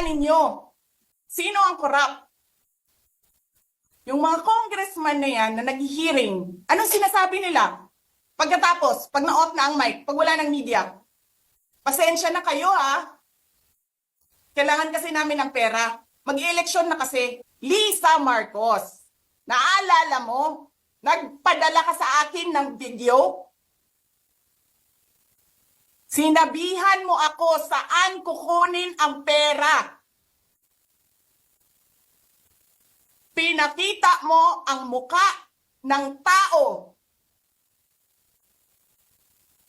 Pakita ninyo. Sino ang corrupt? Yung mga congressman na yan na nag-hearing, anong sinasabi nila? Pagkatapos, pag na-off na ang mic, pag wala ng media, pasensya na kayo ha. Kailangan kasi namin ng pera. Mag-eleksyon na kasi. Lisa Marcos, naalala mo, nagpadala ka sa akin ng video? Sinabihan mo ako saan kukunin ang pera. Pinakita mo ang muka ng tao.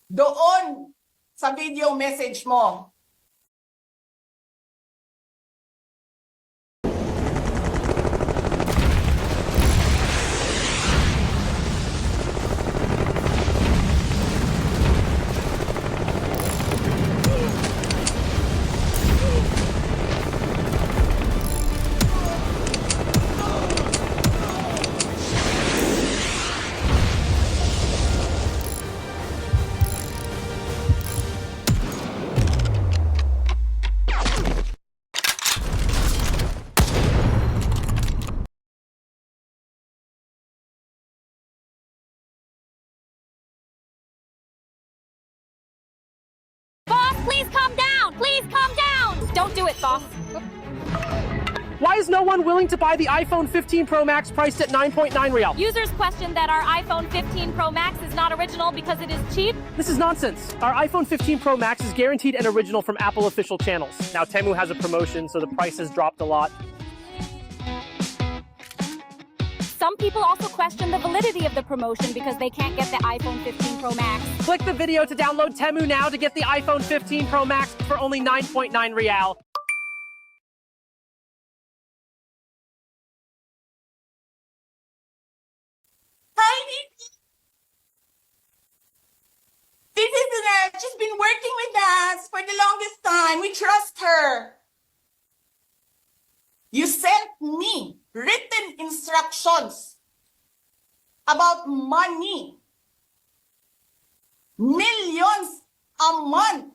Doon sa video message mo. Don't do it, boss. Why is no one willing to buy the iPhone 15 Pro Max priced at 9.9 real? Users question that our iPhone 15 Pro Max is not original because it is cheap. This is nonsense. Our iPhone 15 Pro Max is guaranteed and original from Apple official channels. Now Temu has a promotion, so the price has dropped a lot. Some people also question the validity of the promotion because they can't get the iPhone 15 Pro Max. Click the video to download Temu now to get the iPhone 15 Pro Max for only 9.9 real. Working with us for the longest time. We trust her. You sent me written instructions about money. Millions a month.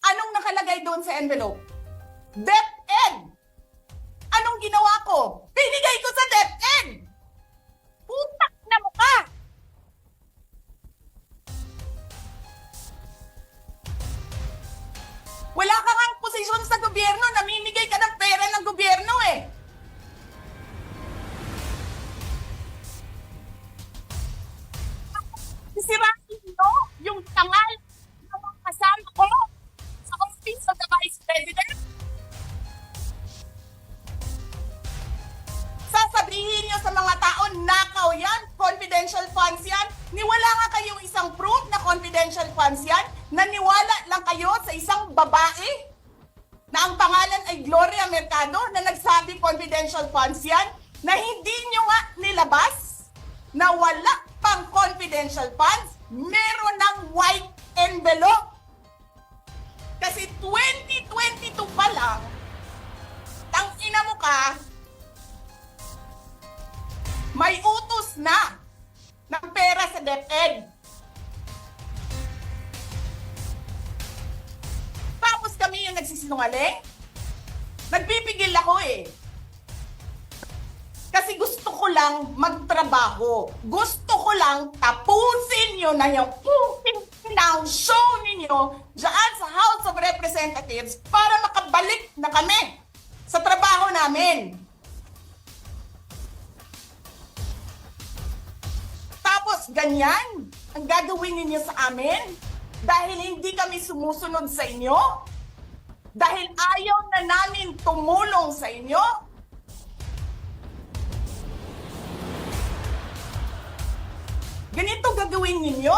Anong nakalagay doon sa envelope? DepEd. Anong ginawa ko? Binigay ko sa DepEd! Putak na mukha! Wala ka ngang posisyon sa gobyerno, namimigay pode ser tapusin nyo na yung puting ng show ninyo dyan sa House of Representatives para makabalik na kami sa trabaho namin. Tapos ganyan ang gagawin ninyo sa amin dahil hindi kami sumusunod sa inyo? Dahil ayaw na namin tumulong sa inyo? Ganito gagawin ninyo?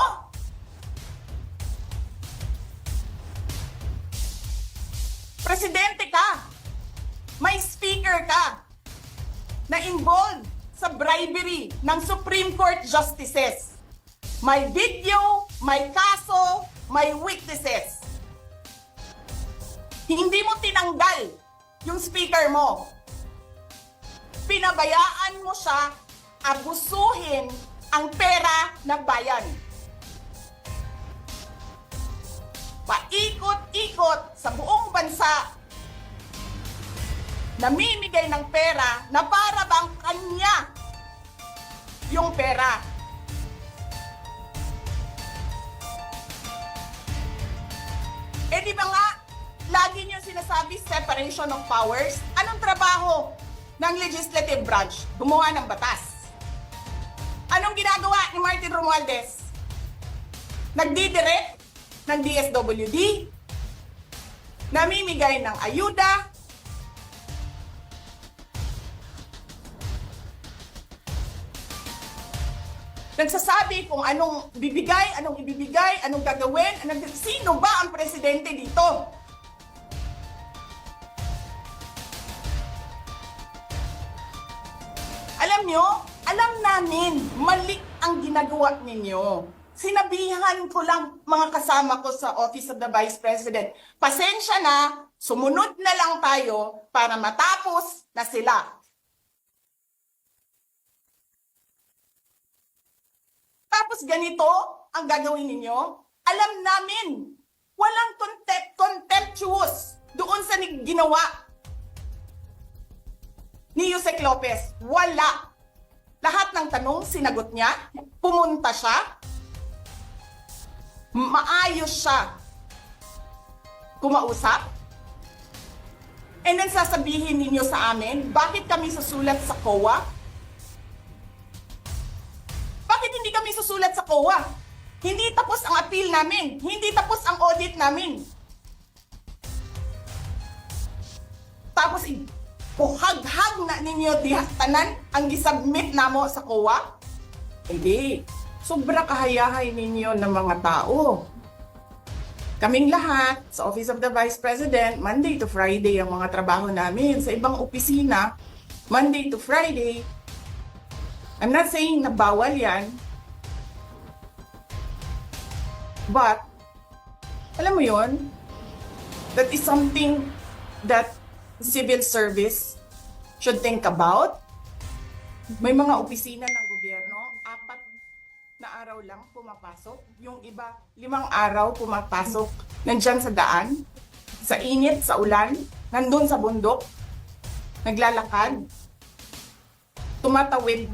Presidente ka. May speaker ka na involved sa bribery ng Supreme Court justices. May video, may kaso, may witnesses. Hindi mo tinanggal yung speaker mo. Pinabayaan mo siya abusuhin ang pera ng bayan. Paikot-ikot sa buong bansa namimigay ng pera na para bang kanya yung pera. Eh di ba nga, lagi niyo sinasabi separation of powers? Anong trabaho ng legislative branch? Gumawa ng batas. Anong ginagawa ni Martin Romualdez? Nagdidirect ng DSWD, namimigay ng ayuda, nagsasabi kung anong bibigay, anong ibibigay, anong gagawin, anong, sino ba ang presidente dito? Alam nyo, alam namin, mali ang ginagawa ninyo. Sinabihan ko lang mga kasama ko sa Office of the Vice President, pasensya na, sumunod na lang tayo para matapos na sila. Tapos ganito ang gagawin ninyo? Alam namin, walang contempt, contemptuous doon sa ginawa ni Yusek Lopez. Wala. Lahat ng tanong, sinagot niya. Pumunta siya. Maayos siya. Kumausap. And then sasabihin ninyo sa amin, bakit kami susulat sa COA? Bakit hindi kami susulat sa COA? Hindi tapos ang appeal namin. Hindi tapos ang audit namin. Tapos buhag-hag na ninyo diha tanan ang gisubmit namo sa COA? Hindi. Sobra kahayahay ninyo ng mga tao. Kaming lahat sa Office of the Vice President, Monday to Friday ang mga trabaho namin. Sa ibang opisina, Monday to Friday, I'm not saying na bawal yan. But, alam mo yon that is something that civil service should think about. May mga opisina ng gobyerno, apat na araw lang pumapasok. Yung iba, limang araw pumapasok. Nandyan sa daan, sa init, sa ulan, nandun sa bundok, naglalakad, tumatawid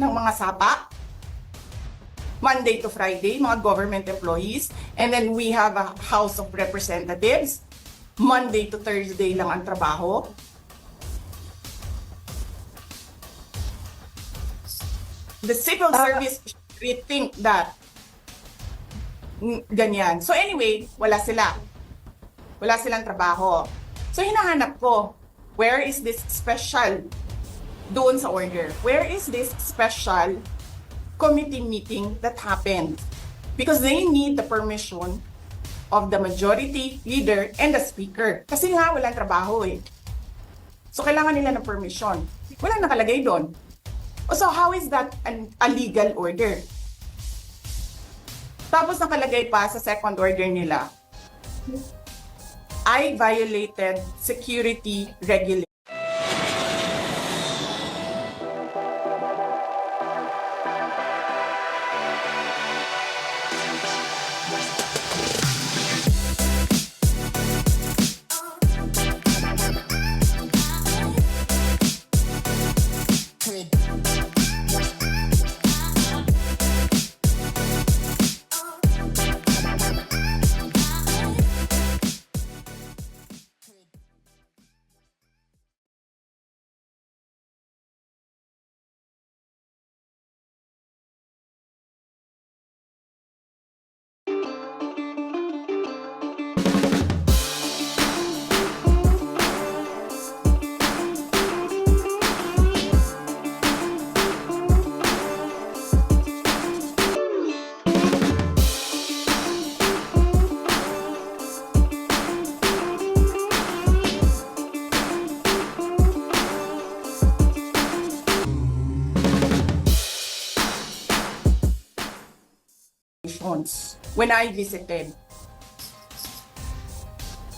ng mga sapa. Monday to Friday, mga government employees. And then we have a House of Representatives. Monday to Thursday lang ang trabaho. The civil service should rethink that. Ganyan. So anyway, wala sila. Wala silang trabaho. So hinahanap ko, where is this special doon sa order. Where is this special committee meeting that happened? Because they need the permission of the majority leader and the speaker. Kasi nga, walang trabaho eh. So, kailangan nila ng permission. Walang nakalagay doon. So, how is that an, a legal order? Tapos nakalagay pa sa second order nila, I violated security regulations. Conditions when I visited.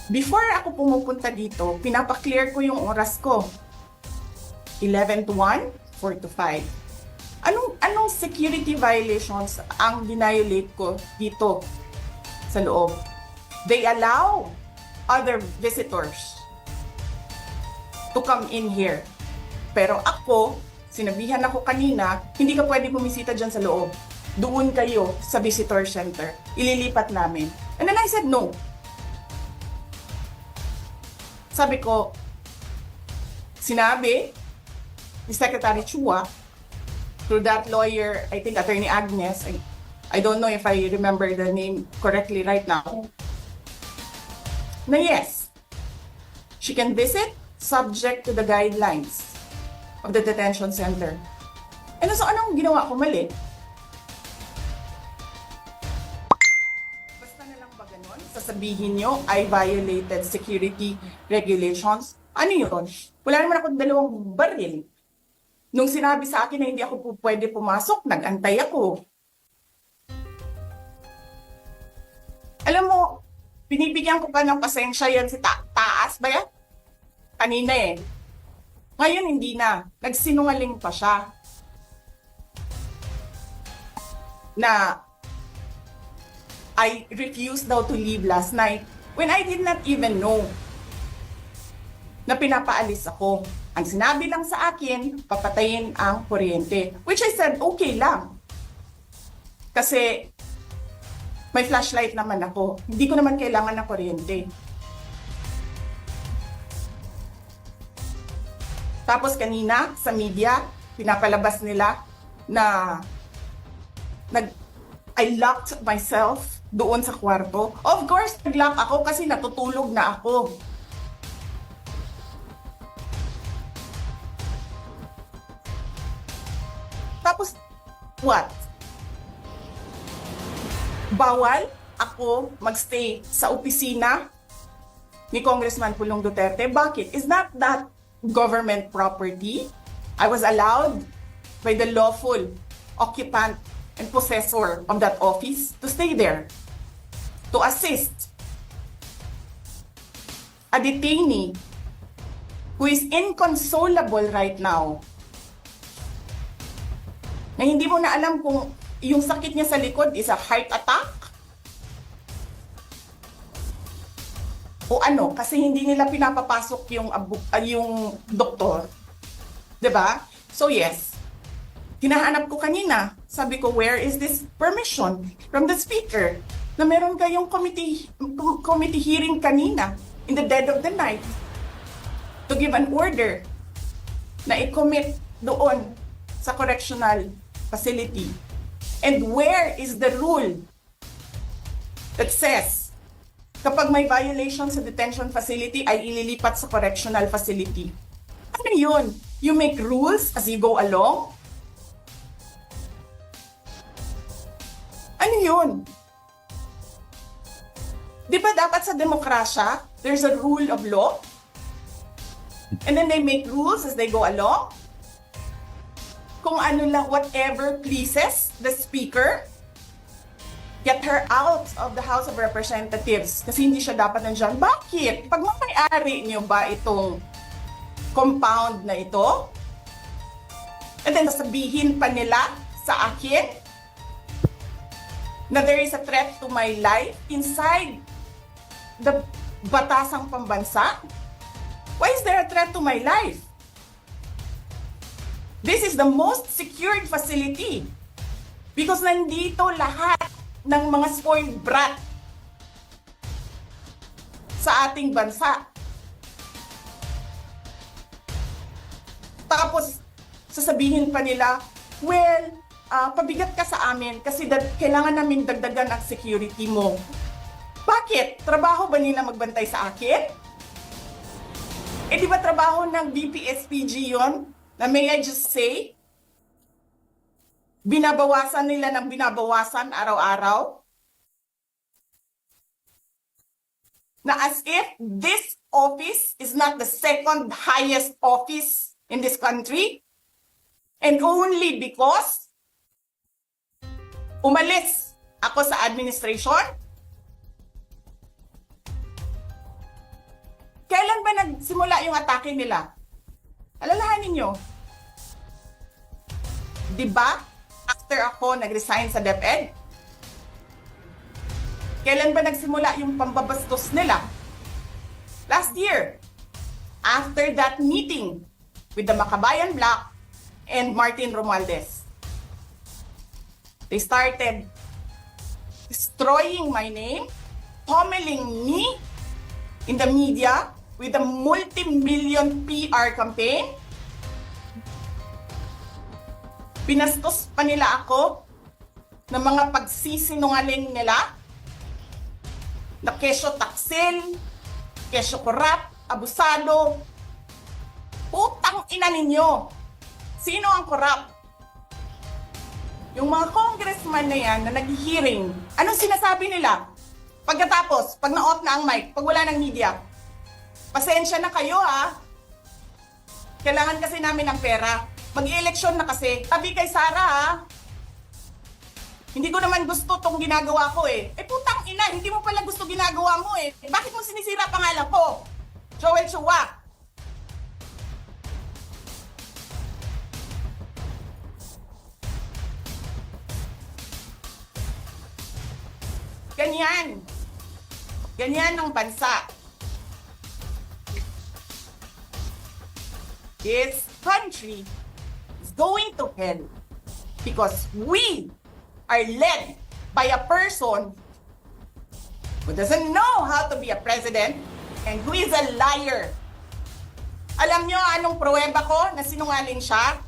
Before ako pumupunta dito, pinapaklear ko yung oras ko. 11 to 1, 4 to 5. Anong, anong security violations ang dinayolate ko dito sa loob? They allow other visitors to come in here. Pero ako, sinabihan ako kanina, hindi ka pwede bumisita dyan sa loob. Doon kayo sa visitor center. Ililipat namin. And then I said no. Sabi ko, sinabi ni Secretary Chua through that lawyer, I think Attorney Agnes, I, I don't know if I remember the name correctly right now, na yes, she can visit subject to the guidelines of the detention center. Ano so anong ginawa ko mali? Ganun? Sasabihin nyo, I violated security regulations. Ano yun? Wala naman ako dalawang baril. Nung sinabi sa akin na hindi ako po pwede pumasok, nag-antay ako. Alam mo, binibigyan ko pa ng pasensya yan si ta- taas ba yan? Kanina eh. Ngayon hindi na. Nagsinungaling pa siya. Na I refused daw to leave last night when I did not even know na pinapaalis ako. Ang sinabi lang sa akin, papatayin ang kuryente. Which I said, okay lang. Kasi may flashlight naman ako. Hindi ko naman kailangan ng kuryente. Tapos kanina sa media, pinapalabas nila na nag I locked myself doon sa kwarto. Of course, nag-lock ako kasi natutulog na ako. Tapos, what? Bawal ako magstay sa opisina ni Congressman Pulong Duterte. Bakit? Is not that government property? I was allowed by the lawful occupant and possessor of that office to stay there, to assist a detainee who is inconsolable right now na hindi mo na alam kung yung sakit niya sa likod is a heart attack o ano kasi hindi nila pinapapasok yung ah, yung doktor. 'di ba so yes. Hinahanap ko kanina sabi ko where is this permission from the speaker na meron kayong committee committee hearing kanina in the dead of the night to give an order na i-commit doon sa correctional facility. And where is the rule that says kapag may violation sa detention facility ay ililipat sa correctional facility? Ano yun? You make rules as you go along? Yun? Di ba dapat sa demokrasya, there's a rule of law? And then they make rules as they go along? Kung ano lang, whatever pleases the speaker, get her out of the House of Representatives kasi hindi siya dapat nandiyan. Bakit? Pag mamayari niyo ba itong compound na ito? And then sasabihin pa nila sa akin na there is a threat to my life inside the batasang pambansa? Why is there a threat to my life? This is the most secured facility because nandito lahat ng mga spoiled brat sa ating bansa. Tapos, sasabihin pa nila, well, ah, pabigat ka sa amin kasi dag- kailangan namin dagdagan ang security mo. Bakit? Trabaho ba nila magbantay sa akin? Eh di ba trabaho ng BPSPG yon? Na may I just say? Binabawasan nila ng binabawasan araw-araw? Na as if this office is not the second highest office in this country? And only because umalis ako sa administration? Kailan ba nagsimula yung atake nila? Alalahanin nyo. Di ba? After ako nag-resign sa DepEd? Kailan ba nagsimula yung pambabastos nila? last year, after that meeting with the Makabayan Black and Martin Romualdez. They started destroying my name, pummeling me in the media with a multi-million PR campaign. Pinastos pa nila ako ng mga pagsisinungaling nila na kesyo taksil, kesyo korap, abusado. Putang ina ninyo! Sino ang korap? Yung mga congressman na yan na nag-hearing, anong sinasabi nila? Pagkatapos, pag na-off na ang mic, pag wala ng media, pasensya na kayo ha. Kailangan kasi namin ng pera. Mag-eleksyon na kasi. Tabi kay Sara ha. Hindi ko naman gusto tong ginagawa ko eh. Eh putang ina, hindi mo pala gusto ginagawa mo eh. eh bakit mo sinisira pangalan ko? Joel Chua. Ganyan. Ganyan ang bansa. This country is going to hell because we are led by a person who doesn't know how to be a president and who is a liar. Alam nyo anong pruweba ko na sinungaling siya?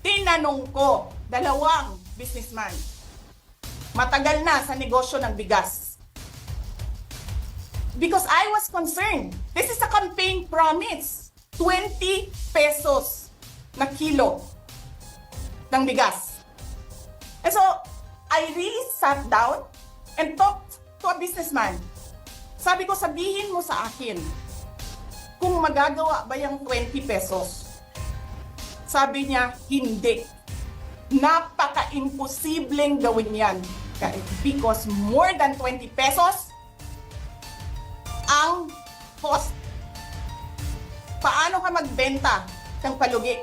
Tinanong ko, dalawang businessman. Matagal na sa negosyo ng bigas. Because I was concerned. This is a campaign promise. 20 pesos na kilo ng bigas. And so, I really sat down and talked to a businessman. Sabi ko, sabihin mo sa akin kung magagawa ba yung 20 pesos. Sabi niya, hindi. Napaka-imposibleng gawin yan. Because more than 20 pesos ang cost. Paano ka magbenta ng palugi?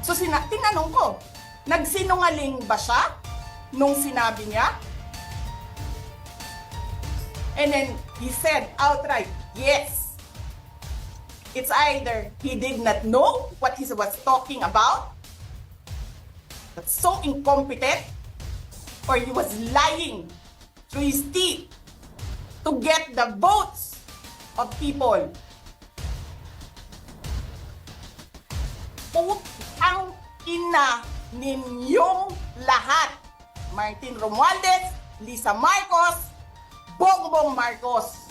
So, sina- tinanong ko, nagsinungaling ba siya nung sinabi niya? And then he said outright, yes. It's either he did not know what he was talking about, that's so incompetent, or he was lying through his teeth to get the votes of people. Putang ina ninyong lahat. Martin Romualdez, Lisa Marcos, Bongbong Marcos.